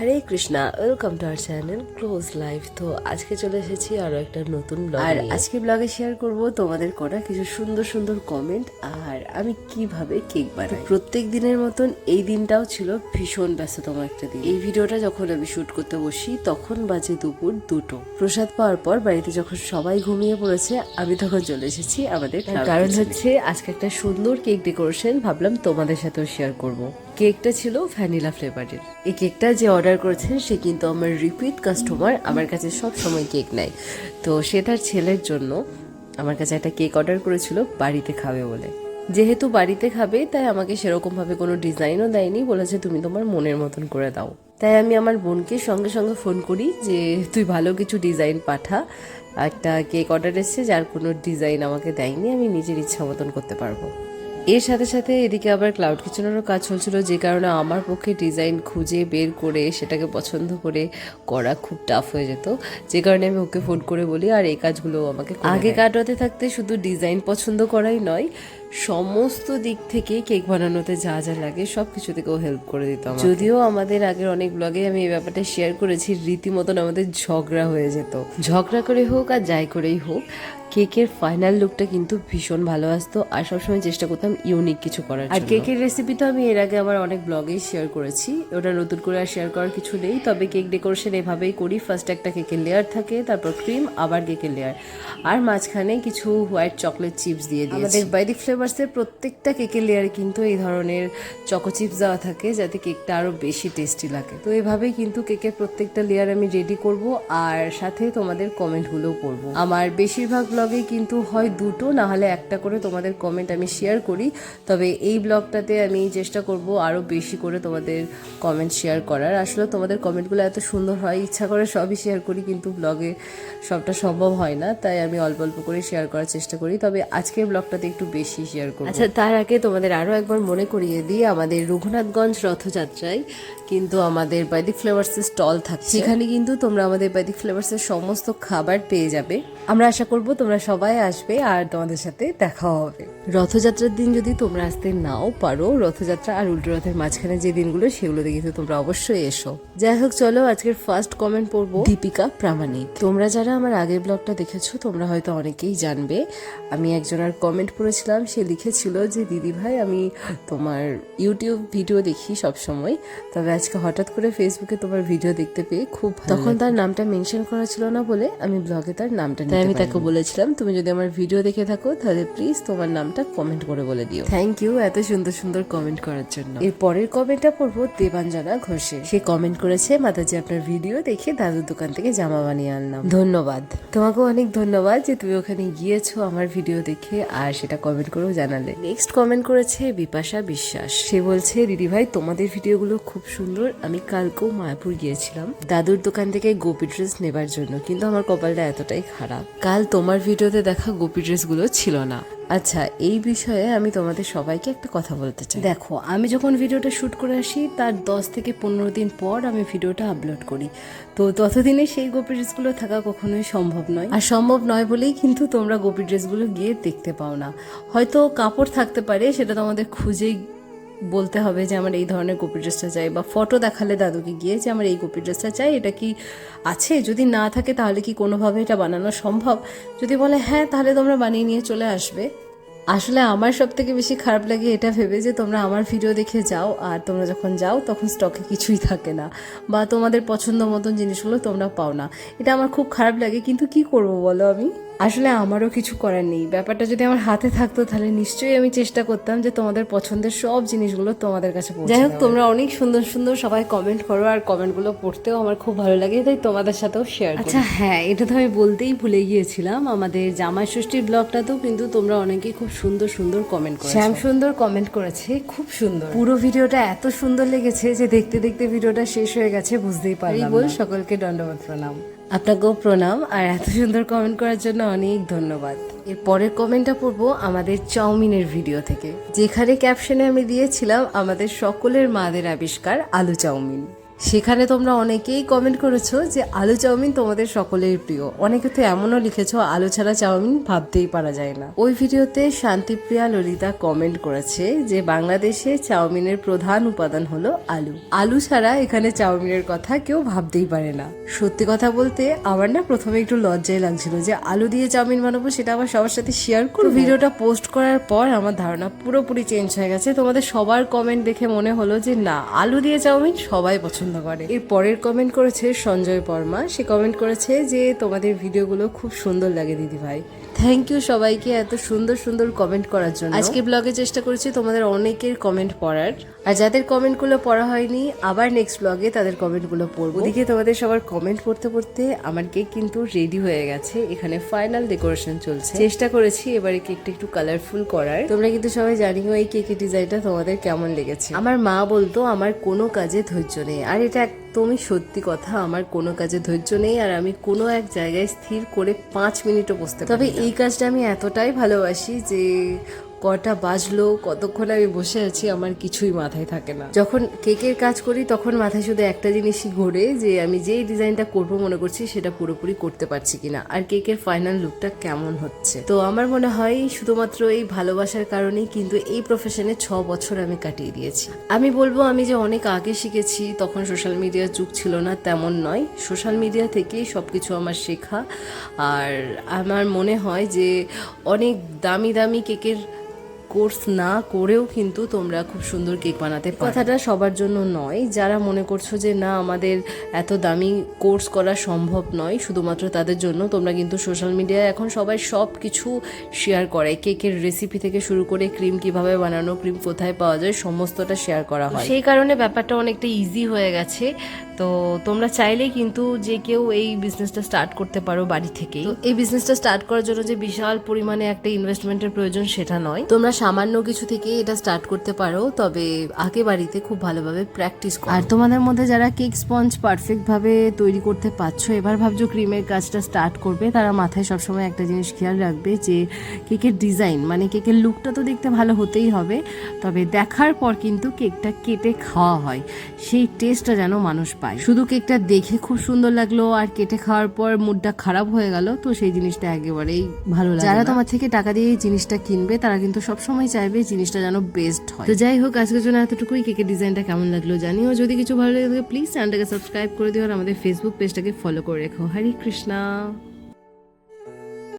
Hare Krishna welcome to our channel close life তো আজকে চলে এসেছি আরও একটা নতুন ব্লগ আর আজকে ব্লগে শেয়ার করব তোমাদের করা কিছু সুন্দর সুন্দর কমেন্ট আর আমি কীভাবে কেক বানাই। প্রত্যেক দিনের মতন এই দিনটাও ছিল ভীষণ ব্যস্ততম একটা দিন। এই ভিডিওটা যখন আমি শুট করতে বসি তখন বাজে দুপুর দুটো। প্রসাদ পাওয়ার পর বাড়িতে যখন সবাই ঘুমিয়ে পড়েছে আমি তখন চলে এসেছি আমাদের কারণ হচ্ছে আজকে একটা সুন্দর কেক ডেকোরেশন ভাবলাম তোমাদের সাথেও শেয়ার করব। কেকটা ছিল ভ্যানিলা ফ্লেভারের। এই কেকটা যে অর্ডার করেছেন, সে কিন্তু আমার রিপিট কাস্টমার আমার কাছে সব সময় কেক নেয়। তো সে তার ছেলের জন্য আমার কাছে একটা কেক অর্ডার করেছিল, বাড়িতে খাবে বলে। যেহেতু বাড়িতে খাবে, তাই আমাকে সেরকমভাবে কোনো ডিজাইনও দেয়নি, বলেছে তুমি তোমার মনের মতন করে দাও। তাই আমি আমার বোনকে সঙ্গে সঙ্গে ফোন করি যে, তুই ভালো কিছু ডিজাইন পাঠা। একটা কেক অর্ডার এসেছে, যার কোনো ডিজাইন আমাকে দেয়নি, আমি নিজের ইচ্ছা মতন করতে পারব। এর সাথে সাথে এদিকে আবার ক্লাউড কিচেনেরও কাজ চলছিল যে কারণে আমার পক্ষে ডিজাইন খুঁজে বের করে সেটাকে পছন্দ করে করা খুব টাফ হয়ে যেত। যে কারণে আমি ওকে ফোন করে বলি আর এই কাজগুলো আমাকে আগে কাটাতে থাকতে শুধু ডিজাইন পছন্দ করাই নয় সমস্ত দিক থেকে কেক বানানোতে যা যা লাগে সব কিছু থেকেও হেল্প করে দিত যদিও আমাদের আগের অনেক ব্লগে আমি এই ব্যাপারটা শেয়ার করেছি রীতিমতন আমাদের ঝগড়া হয়ে যেত। ঝগড়া করে হোক আর যাই করেই হোক কেকের ফাইনাল লুকটা কিন্তু ভীষণ ভালো আসতো আর সবসময় চেষ্টা করতাম ইউনিক কিছু করার আর কেকের রেসিপি তো আমি এর আগে আমার অনেক ব্লগেই শেয়ার করেছি। ওটা নতুন করে আর শেয়ার করার কিছু নেই। তবে কেক ডেকোরেশন এভাবেই করি। ফার্স্ট একটা কেকের লেয়ার থাকে তারপর ক্রিম আবার কেকের লেয়ার আর মাঝখানে কিছু হোয়াইট চকলেট চিপস দিয়ে দিই আমাদের বাইদি ফ্লেভার্সের প্রত্যেকটা কেকের লেয়ারে কিন্তু এই ধরনের চকো চিপস দেওয়া থাকে যাতে কেকটা আরও বেশি টেস্টি লাগে। তো এভাবেই কিন্তু কেকের প্রত্যেকটা লেয়ার আমি রেডি করব। আর সাথে তোমাদের কমেন্টগুলোও পড়ব। আমার বেশিরভাগ ব্লগে কিন্তু হয় দুটো না হলে একটা করে তোমাদের কমেন্ট আমি শেয়ার করি। তবে এই ব্লগটাতে আমি চেষ্টা করব আরও বেশি করে তোমাদের কমেন্ট শেয়ার করার। আসলে তোমাদের কমেন্টগুলো এত সুন্দর হয় ইচ্ছা করে সবই শেয়ার করি কিন্তু ব্লগে সবটা সম্ভব হয় না তাই আমি অল্প অল্প করে শেয়ার করার চেষ্টা করি। তবে আজকের ব্লগটাতে একটু বেশি শেয়ার করব। আচ্ছা তার আগে তোমাদের আরও একবার মনে করিয়ে দিই আমাদের রঘুনাথগঞ্জ রথযাত্রায় কিন্তু আমাদের বৈদিক ফ্লেভার্সের স্টল থাকছে। সেখানে কিন্তু তোমরা আমাদের বৈদিক ফ্লেভার্সের সমস্ত খাবার পেয়ে যাবে। আমরা আশা করব তোমরা সবাই আসবে আর তোমাদের সাথে দেখা হবে। রথযাত্রার দিন যদি তোমরা আসতে নাও পারো রথযাত্রা আর উল্টো রথের মাঝখানে যে দিনগুলো সেগুলোতে কিন্তু তোমরা অবশ্যই এসো। যাই হোক চলো আজকের ফার্স্ট কমেন্ট পড়ব দীপিকা প্রামাণিক। তোমরা যারা আমার আগের ব্লগটা দেখেছ তোমরা হয়তো অনেকেই জানবে। আমি একজনের কমেন্ট পড়েছিলাম সে লিখেছিল যে দিদি ভাই আমি তোমার ইউটিউব ভিডিও দেখি সব সময় তবে আজকে হঠাৎ করে ফেসবুকে তোমার ভিডিও দেখতে পেয়ে খুব তখন তার নামটা মেনশন করা ছিল না বলে আমি ব্লগে তার নামটা আমি তাকে বলেছিলাম তুমি যদি আমার ভিডিও দেখে থাকো তাহলে প্লিজ তোমার নামটা কমেন্ট করে বলে দিও। থ্যাংক ইউ এত সুন্দর সুন্দর কমেন্ট করার জন্য। এর পরের কমেন্টটা পড়ব দেবাঞ্জনা ঘোষে সে কমেন্ট করেছে মাতাজি আপনার ভিডিও দেখে দাদুর দোকান থেকে জামা বানিয়ে আনলাম। ধন্যবাদ। তোমাকেও অনেক ধন্যবাদ যে তুমি ওখানে গিয়েছো আমার ভিডিও দেখে আর সেটা কমেন্ট করেও জানালে। নেক্সট কমেন্ট করেছে বিপাশা বিশ্বাস। সে বলছে দিদি ভাই তোমাদের ভিডিওগুলো খুব সুন্দর। আমি কালকেও মায়াপুর গিয়েছিলাম। দাদুর দোকান থেকে গোপী ড্রেস নেবার জন্য কিন্তু আমার কপালটা এতটাই খারাপ। কাল তোমার ভিডিওতে দেখা গোপী ড্রেসগুলো ছিল না। আচ্ছা এই বিষয়ে আমি তোমাদের সবাইকে একটা কথা বলতে চাই। দেখো আমি যখন ভিডিওটা শ্যুট করে আসি তার দশ থেকে পনেরো দিন পর আমি ভিডিওটা আপলোড করি। তো ততদিনে সেই গোপী ড্রেসগুলো থাকা কখনোই সম্ভব নয়। আর সম্ভব নয় বলেই কিন্তু তোমরা গোপী ড্রেসগুলো গিয়ে দেখতে পাও না। হয়তো কাপড় থাকতে পারে সেটা তোমাদের খুঁজেই বলতে হবে যে আমার এই ধরনের গোপী ড্রেসটা চাই বা ফটো দেখালে দাদুকে গিয়ে যে আমার এই গোপী ড্রেসটা চাই, এটা কি আছে? যদি না থাকে তাহলে কি কোনোভাবে এটা বানানো সম্ভব? যদি বলে হ্যাঁ তাহলে তোমরা বানিয়ে নিয়ে চলে আসবে। আসলে আমার সব থেকে বেশি খারাপ লাগে এটা ভেবে যে তোমরা আমার ভিডিও দেখে যাও আর তোমরা যখন যাও তখন স্টকে কিছুই থাকে না বা তোমাদের পছন্দ মতন জিনিসগুলো তোমরা পাও না। এটা আমার খুব খারাপ লাগে, কিন্তু কি করব বলো আমি? আসলে আমারও কিছু করার নেই। ব্যাপারটা যদি আমার হাতে থাকতো তাহলে নিশ্চয়ই আমি চেষ্টা করতাম যে তোমাদের পছন্দের সব জিনিসগুলো তোমাদের কাছে যাই হোক তোমরা অনেক সুন্দর সুন্দর সবাই কমেন্ট করো আর কমেন্টগুলো পড়তেও আমার খুব ভালো লাগে তাই তোমাদের সাথেও শেয়ার আচ্ছা হ্যাঁ এটা তো আমি বলতেই ভুলে গিয়েছিলাম। আমাদের জামাই ষষ্ঠীর ব্লগটাতেও কিন্তু তোমরা অনেকেই খুব সুন্দর সুন্দর কমেন্ট করেছ। শ্যাম সুন্দর কমেন্ট করেছে খুব সুন্দর। পুরো ভিডিওটা এত সুন্দর লেগেছে যে দেখতে দেখতে ভিডিওটা শেষ হয়ে গেছে বুঝতেই পারি বল সকলকে দণ্ডবাদ প্রণাম। আপনাকেও প্রণাম, আর এত সুন্দর কমেন্ট করার জন্য অনেক ধন্যবাদ। এর পরের কমেন্টটা পড়ব আমাদের চাউমিনের ভিডিও থেকে, যেখানে ক্যাপশনে আমি দিয়েছিলাম আমাদের সকলের মাদের আবিষ্কার আলু চাউমিন। সেখানে তোমরা অনেকেই কমেন্ট করেছ যে আলু চাউমিন তোমাদের সকলের প্রিয়। অনেকে তো এমনও লিখেছো, আলু ছাড়া চাউমিন ভাবতেই পারা যায় না। ওই ভিডিওতে শান্তিপ্রিয়া ললিতা কমেন্ট করেছে যে বাংলাদেশে চাউমিনের প্রধান উপাদান হলো আলু। আলু ছাড়া এখানে চাউমিনের কথা কেউ ভাবতেই পারে না। সত্যি কথা বলতে আমার না প্রথমে একটু লজ্জায় লাগছিল যে আলু দিয়ে চাউমিন বানাবো সেটা আবার সবার সাথে শেয়ার করব। ভিডিওটা পোস্ট করার পর আমার ধারণা পুরোপুরি চেঞ্জ হয়ে গেছে। তোমাদের সবার কমেন্ট দেখে মনে হলো যে না, আলু দিয়ে চাউমিন সবাই পছন্দ করে। এর পরের কমেন্ট করেছে সঞ্জয় বর্মা। সে কমেন্ট করেছে যে, তোমাদের ভিডিওগুলো খুব সুন্দর লাগে দিদি ভাই। থ্যাংক ইউ সবাইকে এত সুন্দর সুন্দর কমেন্ট করার জন্য। আজকে ব্লগে চেষ্টা করেছি তোমাদের অনেকের কমেন্ট পড়ার। আর যাদের কমেন্টগুলো পড়া হয়নি আবার নেক্সট ব্লগে তাদের কমেন্টগুলো পড়ব। ওদিকে তোমাদের সবার কমেন্ট পড়তে পড়তে আমার কেক কিন্তু রেডি হয়ে গেছে। এখানে ফাইনাল ডেকোরেশন চলছে। চেষ্টা করেছি এবারে কেকটা একটু কালারফুল করার। তোমরা কিন্তু সবাই জানিও এই কেকের ডিজাইনটা তোমাদের কেমন লেগেছে। আমার মা বলতো আমার কোনো কাজে ধৈর্য নেই। আর এটা একদমই সত্যি কথা আমার কোনো কাজে ধৈর্য নেই আর আমি কোনো এক জায়গায় স্থির করে পাঁচ মিনিটও বসতে পারি তবে এই কাজটা আমি এতটাই ভালোবাসি যে কটা বাজলো, কতক্ষণ আমি বসে আছি, আমার কিছুই মাথায় থাকে না। যখন কেকের কাজ করি, তখন মাথায় শুধু একটা জিনিসই ঘোরে, যে আমি যেই ডিজাইনটা করব মনে করছি, সেটা পুরোপুরি করতে পারছি কিনা। আর কেকের ফাইনাল লুকটা কেমন হচ্ছে? তো আমার মনে হয়, শুধুমাত্র এই ভালোবাসার কারণেই কিন্তু এই প্রফেশনে ছ বছর আমি কাটিয়ে দিয়েছি। আমি বলব, আমি যে অনেক আগে শিখেছি, তখন সোশ্যাল মিডিয়ার যুগ ছিল না, তেমন নয়। সোশ্যাল মিডিয়া থেকেই সব কিছু আমার শেখা। আর আমার মনে হয় যে, অনেক দামি দামি কেকের কোর্স না করেও কিন্তু তোমরা খুব সুন্দর কেক বানাতে পারো। কথাটা সবার জন্য নয় যারা মনে করছ যে না আমাদের এত দামি কোর্স করা সম্ভব নয় শুধুমাত্র তাদের জন্য তোমরা কিন্তু সোশ্যাল মিডিয়ায় এখন সবাই সব কিছু শেয়ার করে। কেকের রেসিপি থেকে শুরু করে ক্রিম কীভাবে বানানো ক্রিম কোথায় পাওয়া যায় সমস্তটা শেয়ার করা হয়। সেই কারণে ব্যাপারটা অনেকটা ইজি হয়ে গেছে। তো তোমরা চাইলেই কিন্তু যে কেউ এই বিজনেসটা স্টার্ট করতে পারো বাড়ি থেকেই। এই বিজনেসটা স্টার্ট করার জন্য যে বিশাল পরিমাণে একটা ইনভেস্টমেন্টের প্রয়োজন সেটা নয়। তোমরা সামান্য কিছু থেকে এটা স্টার্ট করতে পারো তবে আগে বাড়িতে খুব ভালোভাবে প্র্যাকটিস করো। আর তোমাদের মধ্যে যারা কেক স্পঞ্জ পারফেক্ট ভাবে তৈরি করতে পারছ এবার ভাবছ ক্রিমের কাজটা স্টার্ট করবে তারা মাথায় সবসময় একটা জিনিস খেয়াল রাখবে যে কেকের ডিজাইন মানে কেকের লুকটা তো দেখতে ভালো হতেই হবে তবে দেখার পর কিন্তু কেকটা কেটে খাওয়া হয় সেই টেস্টটা যেন মানুষ পায়। শুধু কেকটা দেখে খুব সুন্দর লাগল আর কেটে খাওয়ার পর মুডটা খারাপ হয়ে গেল তো সেই জিনিসটা একেবারেই ভালো লাগে যারা তোমার থেকে টাকা দিয়ে এই জিনিসটা কিনবে তারা কিন্তু সবসময় চাইবে জিনিসটা যেন বেস্ট হয়। তো যাই হোক, আজকের জন্য এতটুকুই। কেকের ডিজাইনটা কেমন লাগল জানিও। যদি কিছু ভালো লাগে প্লিজ চ্যানেলটাকে সাবস্ক্রাইব করে দিও আর আমাদের ফেসবুক পেজটাকে ফলো করে রেখো। হরে কৃষ্ণা।